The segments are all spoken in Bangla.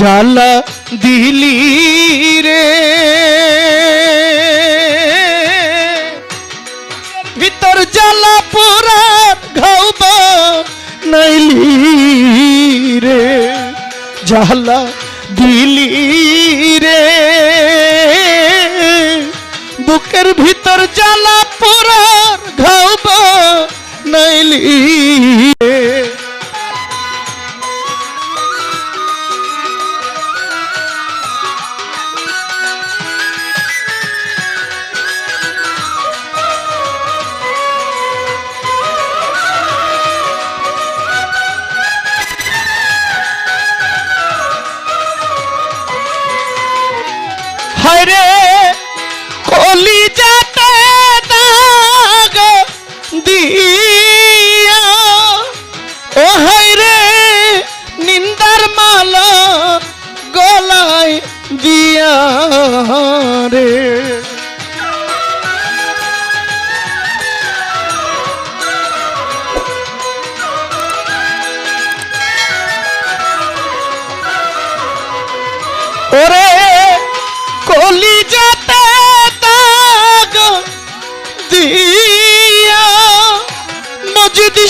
জ্বালা দিলি রে। ভিতর জ্বালা পোড়া ঘাউব নাইলি রে। জ্বালা দিলি রে। বুকের ভিতর জ্বালা পোড়ার ঘাউব নাইলি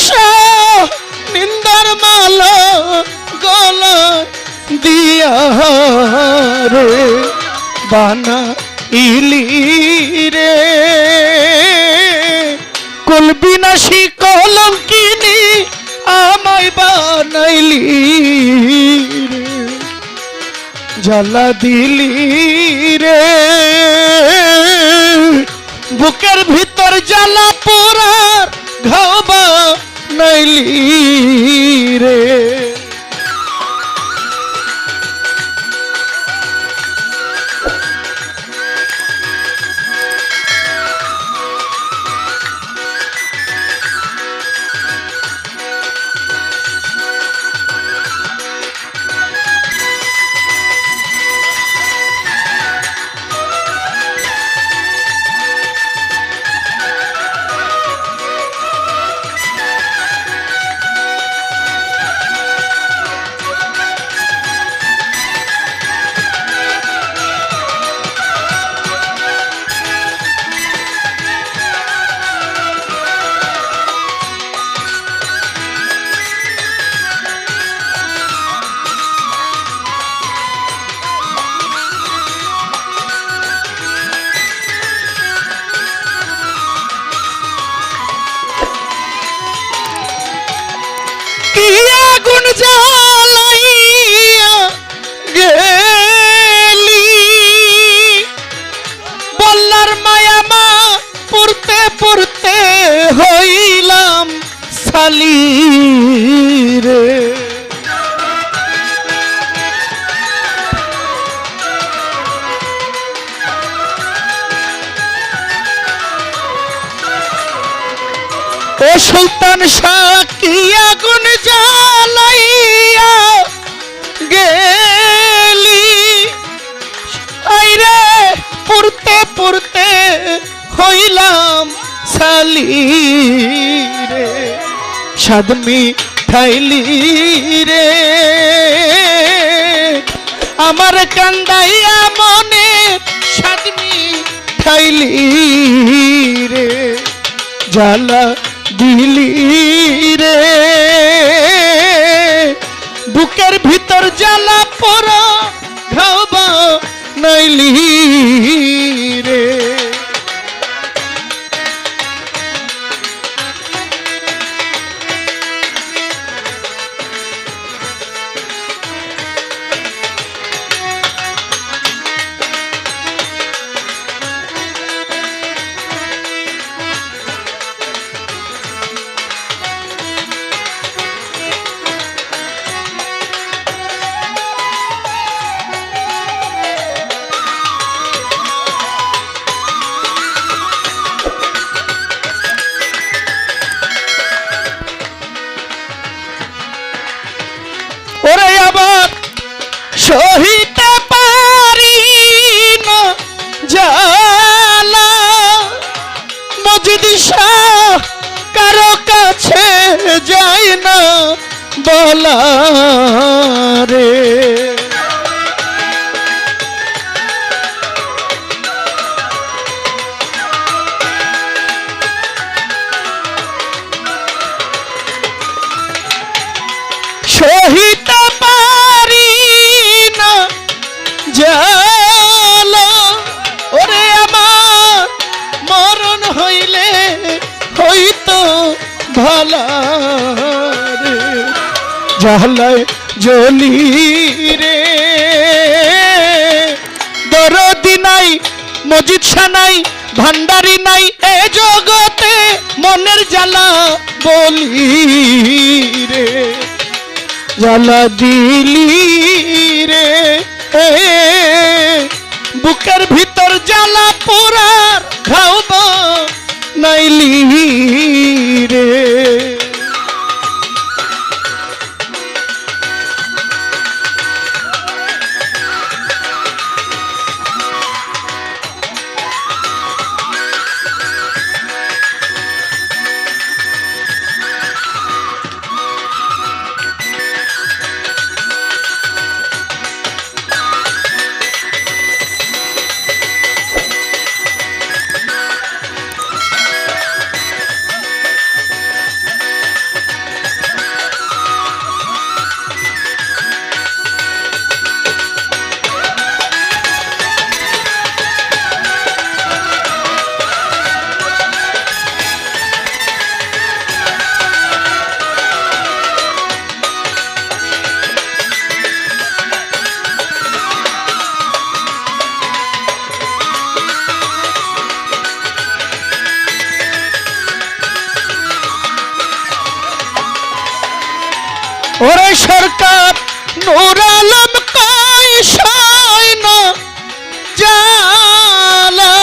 শাহ নিন্দার মালা গলা দিয়া রে বানা ইলি রে কুলবিনাশী কলঙ্কিনী আমায় বানাইলি জ্বালা দিলি রে। বুকের ভিতর জ্বালা পোড়ার ঘাবা নাইলি রে আগুন জ্বালাইয়া গেলি। বল্লার মায়া মা পড়তে পড়তে হইলাম সালি রে সুলতান সাকি আগুন জ্বালাইয়া সাদমি ঠাইলি রে। আমার কান্দাইয়া মনে সাদমি ঠাইলি রে। জ্বালা দিলি রে। বুকের ভিতর জ্বালা পড়া খাওয়া নাইলি সহিতে পারি না জালা মজিদ কারও কাছে যাই না বলা রে। ভালা রে জালায় জলি রে। দরদি নাই, মজিদ নাই, ভান্ডারি নাই, এ জগতে মনের জ্বালা বলি রে। জ্বালা দিলি রে, এ বুকের ভিতর জ্বালা পোড়ার খাওব নাইলি সরকার নূর আলম কই সৈন জালা।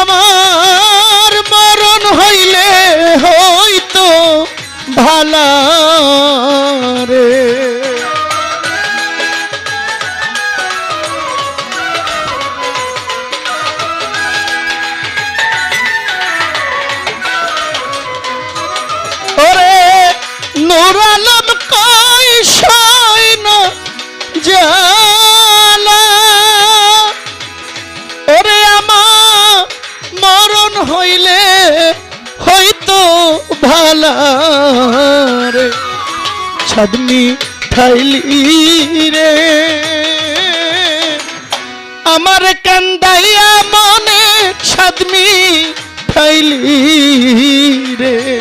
আমার মরণ হইলে হইতো ভালা জালা ওরে আমার মরণ হইলে হয়তো ভালা রে। ছাদনি ঠাইলি রে। আমার কান্দাইয়া মনে ছাদমি ঠাইলি রে।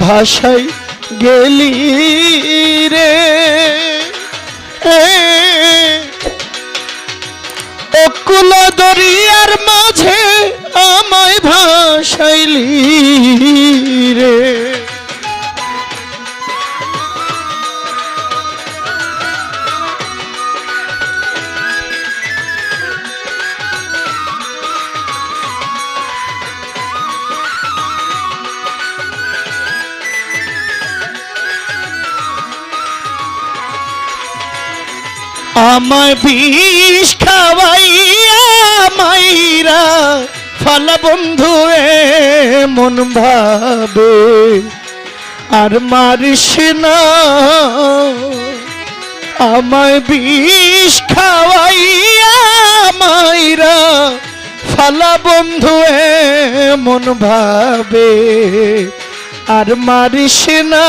ভাষাই গেলি রে। অকুল দরিয়ার মাঝে আমায় ভাসাইলি রে। আমায় বিষ খাওয়াইয়া মাইরা ফল বন্ধু মন ভাবে। আর মারিস না, আমায় বিষ খাওয়াইয়া মাইরা ফালা বন্ধু মন ভাবে। আর মারিস না